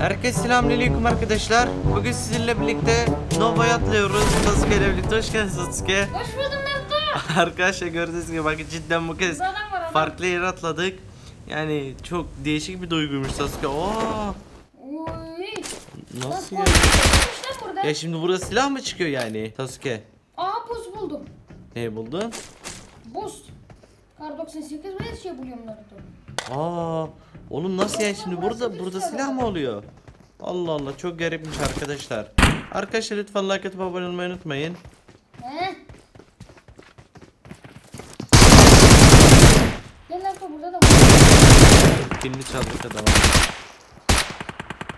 Herkese selamünaleyküm arkadaşlar. Bugün sizinle birlikte Nova'ya atlıyoruz. Sasuke ile birlikte hoş geldin Sasuke. Hoş buldum Naruto. arkadaşlar gördüğünüz gibi bakın cidden bu kez Burada adam var, adam. farklı yere atladık. Yani çok değişik bir duyguymuş Sasuke. Oo, nasıl ya? korkunç lan burada. Ya şimdi burada silah mı çıkıyor yani Sasuke? Aha buz buldum. Ne buldun? Buz. Kar 98 böyle şey buluyorum Naruto. Aa, oğlum nasıl yani şimdi burada burada silah mı oluyor? Allah Allah çok garipmiş arkadaşlar. Arkadaşlar lütfen like atıp abone olmayı unutmayın. He? Gel Var. Kilini çaldık adama.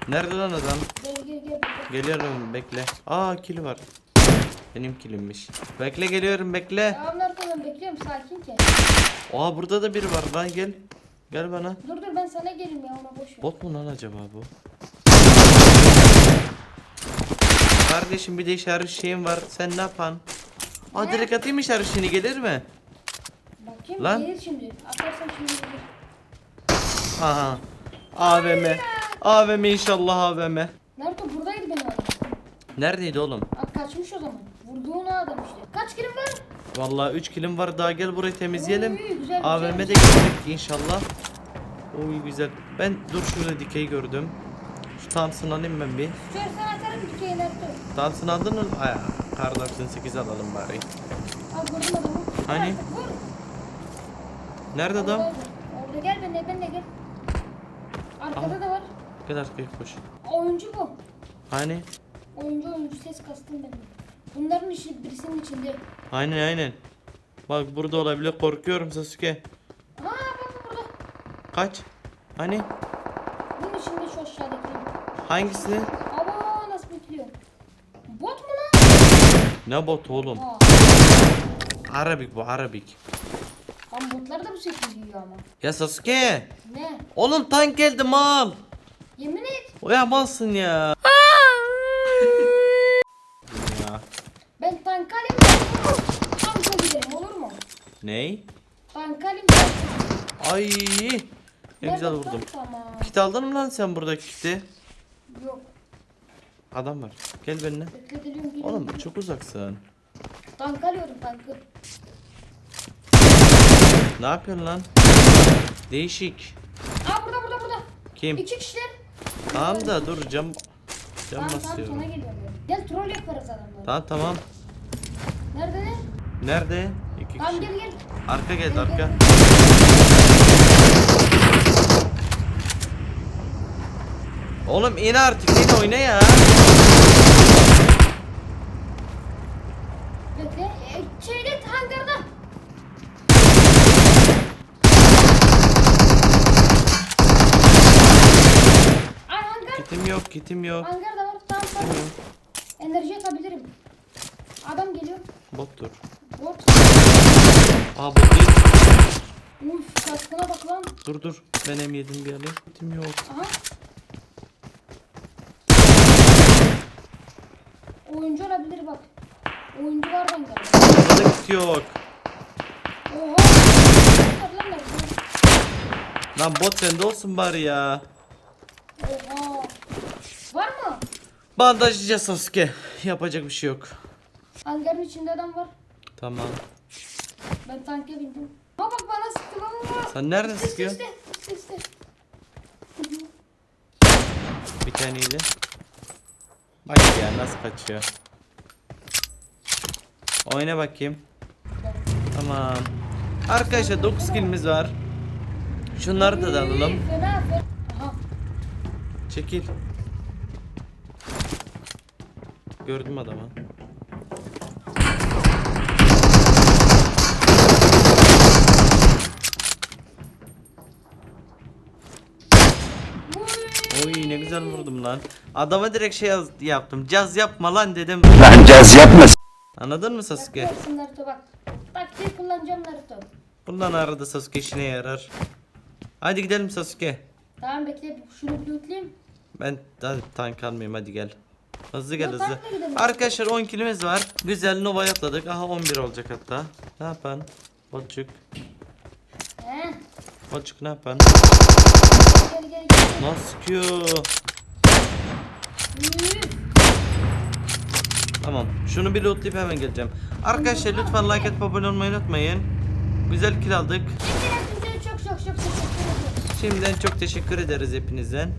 Nerede lan adam? Gel gel gel. Geliyorum bekle. Aa kili var. Benim kilimmiş. Bekle geliyorum bekle. Tamam Naruto ben bekliyorum sakin ki. Aa burada da biri var lan gel. Gel bana. Dur dur ben sana geleyim ya ona boş ver. Bot mu lan acaba bu? Kardeşim bir de işaret şeyim var. Sen ne yapan? Aa direkt atayım işaret şeyini gelir mi? Bakayım Lan. gelir şimdi. Atarsan şimdi gelir. Aha. AVM. AVM inşallah AVM. Naruto buradaydı benim adam. Neredeydi oğlum? Aa, kaçmış o zaman. Vurduğun adam işte. Kaç kilim var? Vallahi 3 kilim var daha gel burayı temizleyelim. Oy, güzel, gelecek inşallah. Oy güzel. Ben dur şurada dikey gördüm. Şu Thompson alayım ben bir. Şöyle atarım dikeyi Naruto. Thompson aldın mı? Ay, Kar 98 alalım bari. Al gördüm adamı. Hani? Vur. Nerede adam? Orada, gel benimle benimle gel. Arkada da var. Gel arkaya koş. Oyuncu bu. Hani? Oyuncu oyuncu ses kastım benim. Bunların işi birisinin içinde. Aynen aynen. Bak burada olabilir korkuyorum Sasuke. Aa bak burada. Kaç? Hani? Bunun içinde şu aşağıdaki. Hangisi? Aba nasıl bekliyor? Bot mu lan? Ne bot oğlum? Aa. Arabik bu Arabik. Lan botlar da bu şekilde yiyor ama. Ya Sasuke. Ne? Oğlum tank geldi mal. Yemin et. Uyamazsın ya. ya. Ben tank alayım tanka gidelim olur mu? Ney? Tank alayım. Ay. Ne güzel vurdum. Tamam. Kit aldın mı lan sen buradaki kiti? Yok. Adam var. Gel benimle. Oğlum çok uzaksın. Tank alıyorum tankı. Ne yapıyorsun lan? Değişik. Aa burada burada burada. Kim? İki kişiler. Tamam da dur cam cam Tamam tamam sana basıyorum. geliyorum. Gel troll yaparız adamları. Tamam tamam. Nerede ne? Nerede? İki Tamam kişi. gel gel. Arka geldi Gel, arka. gel. Oğlum in artık in oyna ya. Bekle. E, şeyde hangarda. Ay hangar. Kitim yok kitim yok. Hangarda var. Tamam tamam. Enerji atabilirim. Adam geliyor. Bot dur. Bot. Aa bot değil. Uf kaskına bak lan. Dur dur. Ben M7'mi bir alayım. Kitim yok. Aha. Oyuncu olabilir bak. Oyuncu var hangarda. Burada da kit yok. Oha. Lan bot sende olsun bari ya. Oha. Var mı? Bandajlayacağız Sasuke. Yapacak bir şey yok. Hangarın içinde adam var. Tamam. Ben tanka bindim. Ha bak bana sıktı baba. Sen nereden İşte sıkıyorsun? işte işte işte. Bir taneydi. Bak ya nasıl kaçıyor. Oyna bakayım. Tamam. Arkadaşlar 9 skillimiz var. Şunları da, alalım. Çekil. Gördüm adamı. Oy ne güzel vurdum lan. Adama direkt şey yaz- yaptım. Caz yapma lan dedim. Lan caz yapma. Anladın mı Sasuke? Bak, Naruto bak. taktiği kullanacağım Naruto. Bundan arada Sasuke işine yarar. Hadi gidelim Sasuke. Tamam bekle şunu bir. Ben hadi tank almayayım hadi gel. Hızlı gel Yok, hızlı. Arkadaşlar 10 kilimiz var. Güzel Nova'ya atladık. Aha 11 olacak hatta. Ne yapan? Botçuk. He. Botçuk ne yapan? Gel gel gel. Nasıl sıkıyor? Üf. Tamam. Şunu bir lootlayıp hemen geleceğim. Arkadaşlar lütfen like atıp abone olmayı unutmayın. Güzel kill aldık. Hepinize çok çok çok teşekkür ederim. Şimdiden çok teşekkür ederiz hepinizden.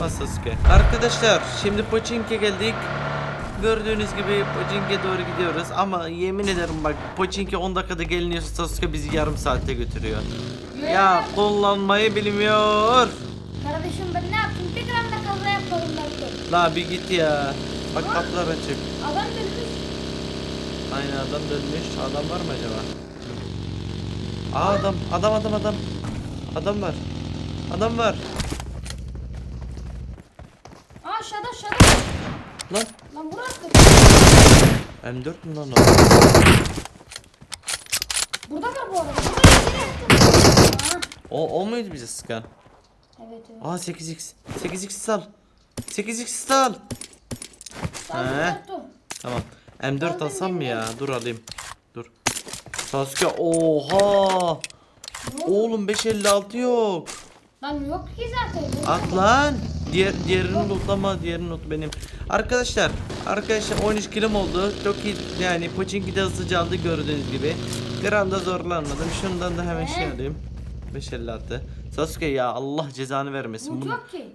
Bas Sasuke. Arkadaşlar şimdi Pochinki geldik. Gördüğünüz gibi Pochinki'ye doğru gidiyoruz ama yemin ederim bak Pochinki 10 dakikada geliniyorsa Sasuke bizi yarım saatte götürüyor. Ya kullanmayı bilmiyor. Kardeşim ben ne yaptım? Bir gram da kaza yapmadım Naruto. La bir git ya. Bak kapılar açık. Adam dönmüş. Aynen adam dönmüş. Adam var mı acaba? Aa adam adam adam adam. Adam var. Adam var. Aa aşağıda aşağıda. Lan Lan burası. M4 mü lan o? Burada var bu arada. O, o muydu bize sıkan? Evet evet. Aa 8x. 8x sal. 8x sal. He. Tamam. M4 alsam mı ya? Dur alayım. Dur. Sasuke oha. Oğlum 556 yok. Lan yok ki zaten. At lan. Diğer diğerini lootlama, diğerini loot benim. Arkadaşlar, arkadaşlar 13 kilim oldu. Çok iyi yani Pochinki de hızlıca aldı gördüğünüz gibi. Gramda zorlanmadım. Şundan da hemen şey alayım. 556. Sasuke ya Allah cezanı vermesin. Ki.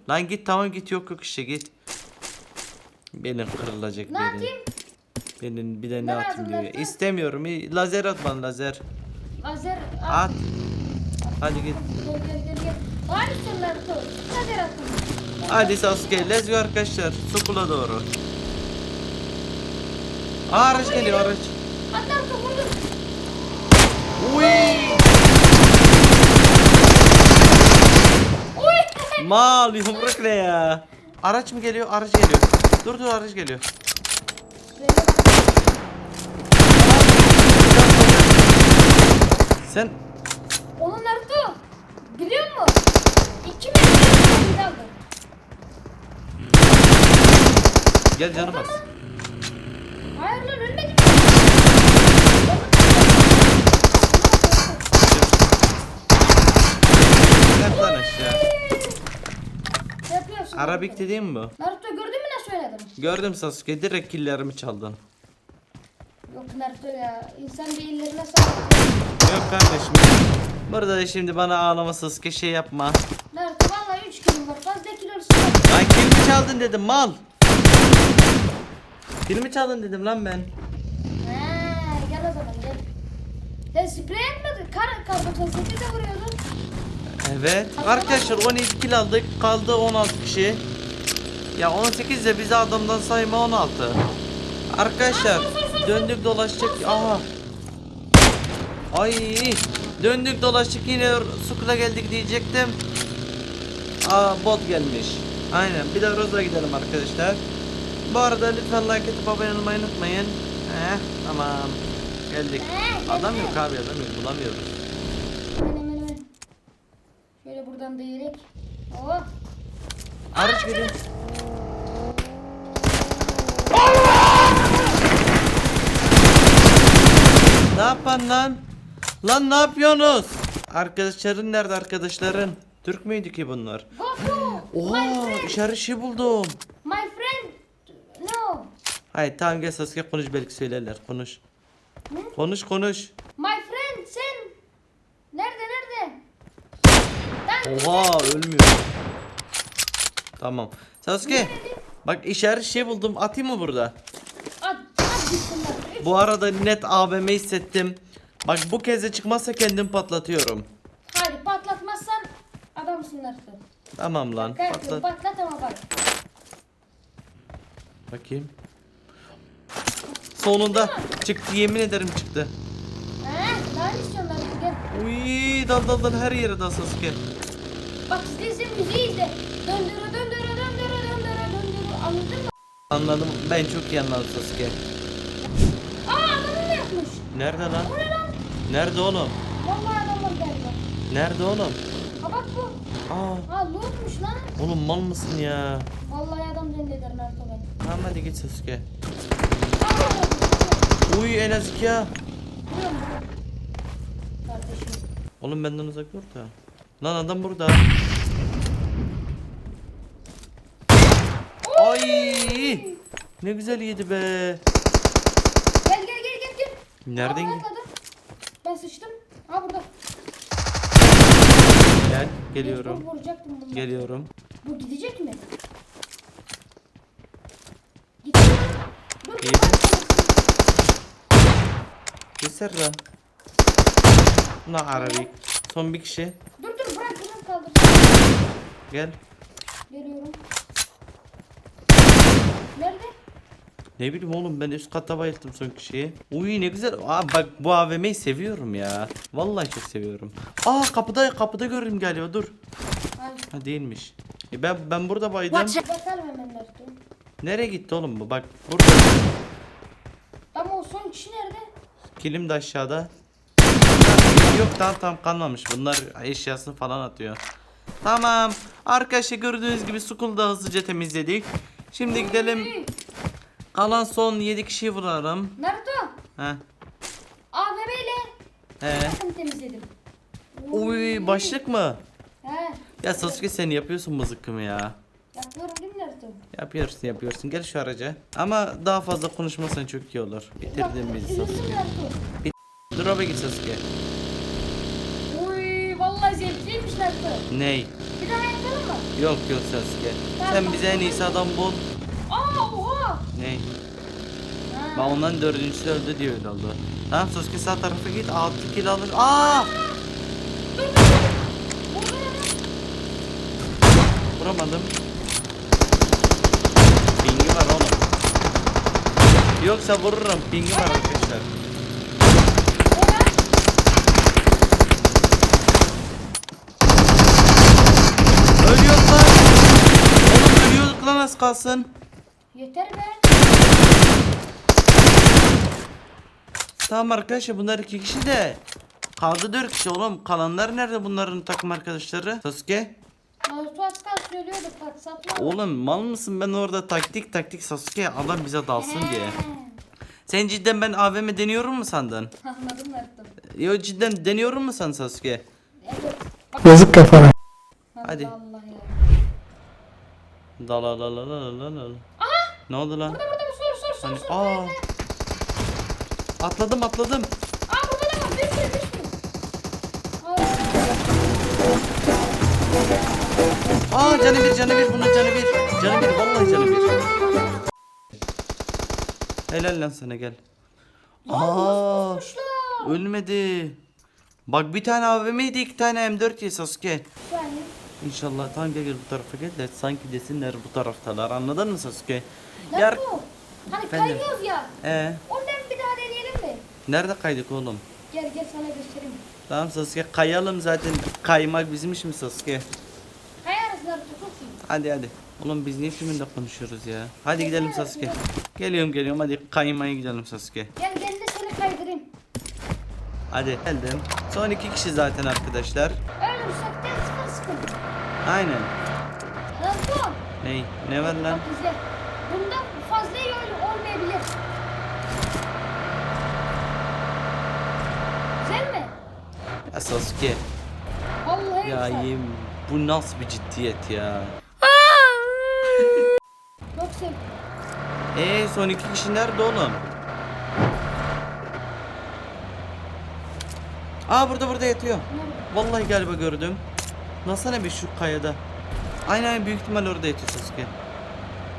Lan git tamam git yok yok işte git. Benim kırılacak Ne benim. Benim bir de ne Ne atayım diyor. Naruto? İstemiyorum. Lazer at bana lazer. Lazer At. Hadi git. Gel gel gel gel. Sen Naruto. Lazer attım. Hadi Sasuke let's go arkadaşlar. Sokula doğru. Aa araç geliyor araç. Naruto vurdum. Uy. Mal yumruk ne ya? Araç mı geliyor? Araç geliyor. Dur dur araç geliyor. Sen Onu Naruto. Biliyor musun? İki metre aldı. Gel canım bas. Hayır lan ölmedim. Yat lan aşağı. Ne yapıyorsun? Arabik dediğim bu. Naruto gördün mü ne söyledim? Gördüm Sasuke direkt killerimi çaldın. Yok Naruto ya. İnsan bir ellerine sağlık. Yok kardeşim. Burada da şimdi bana ağlama Sasuke şey yapma. Naruto vallahi 3 kilo var. Fazla kilosu var. Lan kilimi çaldın dedim mal. Kilimi çaldın dedim lan ben. Ha, gel o zaman gel. Sen sprey etmedin. Kar, kar 98'e vuruyordun. Evet. Arkadaşlar 12 kill aldık. Kaldı 16 kişi. Ya 18 de bize adamdan sayma 16. Arkadaşlar döndük dolaştık. Aha. Ay. Döndük dolaştık yine Sukula geldik diyecektim. Aa bot gelmiş. Aynen. Bir de Rosa gidelim arkadaşlar. Bu arada lütfen like atıp abone olmayı unutmayın. Heh, tamam. Geldik. Adam yok abi adam yok. Bulamıyoruz. Hemen hemen hemen. Şöyle buradan değerek. Oh. Araç geliyor. Ne yapan lan? Lan ne yapıyorsunuz? Arkadaşların nerede arkadaşların? Türk müydü ki bunlar? Goku. Oha işaret şey buldum. My friend. No. Hayır tamam gel Sasuke konuş belki söylerler konuş. Konuş konuş. My friend sen. Nerede nerede? Lan Oha ölmüyor. Tamam. Sasuke bak işaret şey buldum atayım mı burada? at at gitsin. Bu arada net AVM hissettim. Bak bu kez de çıkmazsa kendim patlatıyorum. Hadi patlatmazsan adamsın Naruto. Tamam lan patlat. patlat ama bak. Bakayım. Sonunda çıktı yemin ederim çıktı. He, ne Naruto gel. Uy dal dal dal her yere dal Sasuke. Bak izle müziği izle. Döndürü döndürü döndürü döndürü döndürü. Anladın mı? Anladım ben çok iyi anladım Sasuke. Aa adamın ne yapmış? Nerede lan? O ne lan? Nerede oğlum? Vallahi adam var galiba. Nerede oğlum? Ha bak bu. Aa, Ha lootmuş lan. oğlum mal mısın ya? Vallahi adam zanneder Naruto. Tamam hadi git Sasuke. Uy en az iki ya. Oğlum benden uzak dur da. Lan adam burada. Ay! Ne güzel yedi be. Gel gel gel gel gel. Nereden Aa, atladım. Ben sıçtım. Ha burada. Gel, geliyorum. Mecbur vuracaktım bunu. Geliyorum. Bu gidecek mi? Bak, Yeser lan. La Arabik. Son bir kişi. Dur dur bırak bırak kaldır. Gel. Geliyorum. Nerede? Ne bileyim oğlum ben üst kata bayıldım son kişiyi. Uy ne güzel. Aa bak bu AVM'yi seviyorum ya. Vallahi çok seviyorum. Aa kapıda kapıda gördüm galiba dur. Hayır. Ha değilmiş. E ben ben burada baydım. Bakalım hemen nerede? Nereye gitti oğlum bu? Bak burada. Ama o son kişi nerede? Kilim de aşağıda. Yok tamam tamam kalmamış. Bunlar eşyasını falan atıyor. Tamam. Arkadaşlar gördüğünüz gibi Skull'u da hızlıca temizledik. Şimdi gidelim. Kalan son 7 kişiyi vuralım. Naruto. Heh. AVM ile He. bakın temizledim. Uy başlık mı? He. Ya Sasuke sen yapıyorsun mızıkkımı ya. Yapıyorum değil mi Naruto? Yapıyorsun yapıyorsun. Gel şu araca. Ama daha fazla konuşmasan çok iyi olur. Bitirdin bizi Sasuke. Naruto. Drop'a git Sasuke. Uy vallahi zevkliymiş Naruto. Ney? Bir daha yapalım mı? Yok yok Sasuke. Sen bize en iyisi adam bul. Aa oha. Ney? Ha. Ben ondan dördüncüsü öldü diye öyle oldu. Tamam Sasuke sağ tarafa git 6 kill alır. Aa! Vuramadım. Pingi var oğlum. Yoksa vururum. Pingi var arkadaşlar. Oha. Ölüyor lan. Oğlum ölüyorduk lan az kalsın. Yeter be. Tamam arkadaşlar bunlar iki kişi de. Kaldı dört kişi oğlum. Kalanlar nerede bunların takım arkadaşları? Sasuke. Naruto az kalsın ölüyordu bak satma. Oğlum mal mısın ben orada taktik taktik Sasuke adam bize dalsın diye. Sen cidden ben AVM deniyorum mu sandın? Anladım Naruto. Yo cidden deniyorum mu sen Sasuke? Evet. Yazık kafana. Hadi. Allah Allah ya. Dalalalalalalala. Ne oldu lan? Burada burada sor sor sor Hani sor. aa. Atladım atladım. Aa burada da var bir sürü bir sürü. Aa. Aa canı bir canı bir buna canı bir. Canı bir vallahi canı bir. Helal lan sana gel. Aa ölmedi. Bak bir tane AVM'ydi iki tane M4 ye Sasuke. Yani. İnşallah tamam gel gel bu tarafa gel de sanki desinler bu taraftalar anladın mı Sasuke? Yar Naruto. Hani Efendim? kayıyoruz ya. ee, Ondan bir daha deneyelim mi? nerede kaydık oğlum? Gel gel sana göstereyim. Tamam Sasuke kayalım zaten kaymak bizim işimiz Sasuke. Kayarız Naruto çok iyi. Hadi hadi. Oğlum biz niye filminde konuşuyoruz ya? Hadi gidelim Sasuke. Geliyorum geliyorum hadi kaymaya gidelim Sasuke. Gel gel de seni kaydırayım. Hadi geldim. Son iki kişi zaten arkadaşlar. Ölürsek de sıfır sıkıntı. Aynen. Naruto. Ney? Ne var lan? Bak izle. Bunda fazla iyi ol- olmayabilir. Güzel mi? Ya Sasuke. Vallahi Ya güzel. bu nasıl bir ciddiyet ya? Ee son iki kişi nerede oğlum? Aa burada burada yatıyor. Vallahi galiba gördüm. Nasıl bir şu kayada? Aynen aynen, büyük ihtimal orada yatıyor Sasuke.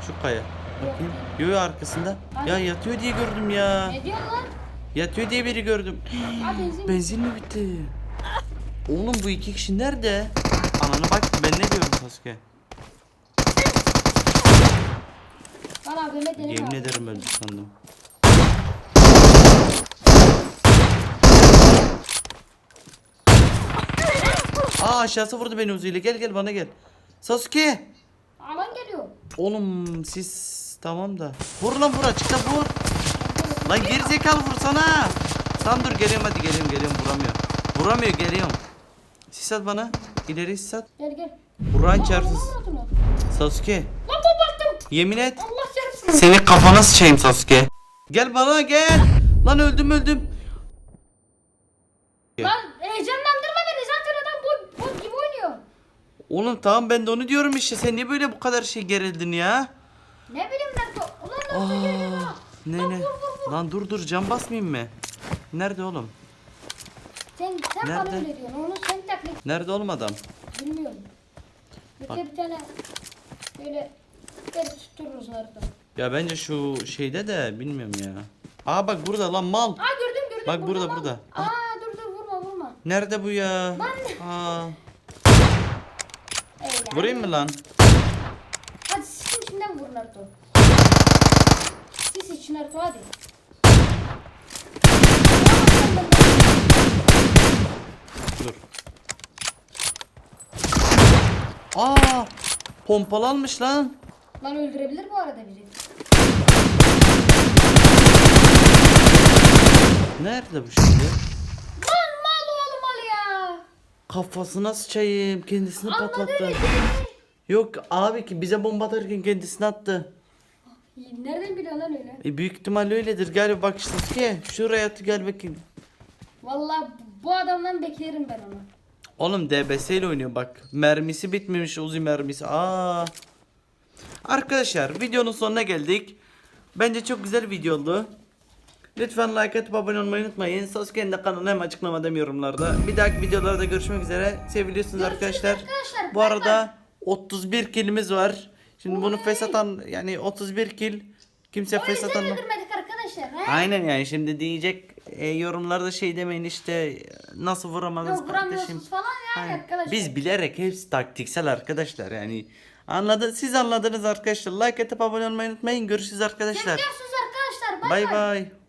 Şu kaya. Bakayım. Yo yo arkasında. Ya yatıyor diye gördüm ya. Ne diyorsun lan? Yatıyor diye biri gördüm. Aa benzin. Benzin mi bitti? Oğlum bu iki kişi nerede? Ananı bak ben ne diyorum Sasuke. Lan deneme Yemin abi. ederim öldü sandım. Aa aşağısı vurdu beni uzayla. Gel gel bana gel. Sasuke. Alan geliyor. Oğlum siz tamam da. Vur lan vur açıkta vur. Lan gerizekalı vursana. Tamam dur geliyorum hadi geliyorum geliyorum vuramıyor. Vuramıyor geliyorum. Sis at bana. İleri sis at. Gel gel. Buran çarpsın. Lan lan Sasuke. koparttım. Yemin et. Allah. Seni kafana sıçayım Sasuke. Gel bana gel. Lan öldüm öldüm. Lan heyecanlandırma beni zaten adam bot, bot gibi oynuyor. Oğlum tamam ben de onu diyorum işte. Sen niye böyle bu kadar şey gerildin ya? Ne bileyim. Ulan Naruto gel gel bana. Ne Lan ne? Lan dur dur cam basmayayım mı? Nerede oğlum? Sen, sen Nerede? bana öyle diyorsun. Onu sen taklit Nerede oğlum adam? bilmiyorum. Bir de bir tane böyle geri tuttururuz Naruto. Ya bence şu şeyde de bilmiyorum ya. Aa bak burada lan mal. Aa gördüm gördüm. Bak burada, lan. burada. Aa dur dur vurma vurma. Nerede bu ya? Lan. Aa. Eğlen. Vurayım mı lan? Hadi sisin içinden vur Naruto. Sis için Naruto hadi. Dur. Aa! Pompalanmış lan. Lan öldürebilir bu arada bizi. Nerede bu şimdi? Lan mal oğlum mal ya. Kafasına sıçayım. Kendisini Anladın patlattı. Yok abi ki bize bomba atarken kendisini attı. Nereden biliyorsun lan öyle? E büyük ihtimal öyledir. Gel bak ki. Şuraya at gel bakayım. Vallahi bu adamdan beklerim ben onu. Oğlum DBS ile oynuyor bak. Mermisi bitmemiş Uzi mermisi. Aa. Arkadaşlar videonun sonuna geldik. Bence çok güzel video oldu. Lütfen like atıp abone olmayı unutmayın. Sasuke'nin de kanalı hem açıklamada hem yorumlarda. Bir dahaki videolarda görüşmek üzere. Seviliyorsunuz arkadaşlar. arkadaşlar. Bu arada 31 kilimiz var. Şimdi bunu fes atan yani 31 kil kimse O fes yüzden atan öldürmedik arkadaşlar. He? Aynen yani şimdi diyecek e, yorumlarda şey demeyin işte nasıl vuramadınız Yok kardeşim. falan yani Aynen. arkadaşlar. Biz bilerek hepsi taktiksel arkadaşlar yani. Anladın siz anladınız arkadaşlar. Like atıp abone olmayı unutmayın. Görüşürüz arkadaşlar. Görüşürüz arkadaşlar. Bay. bay.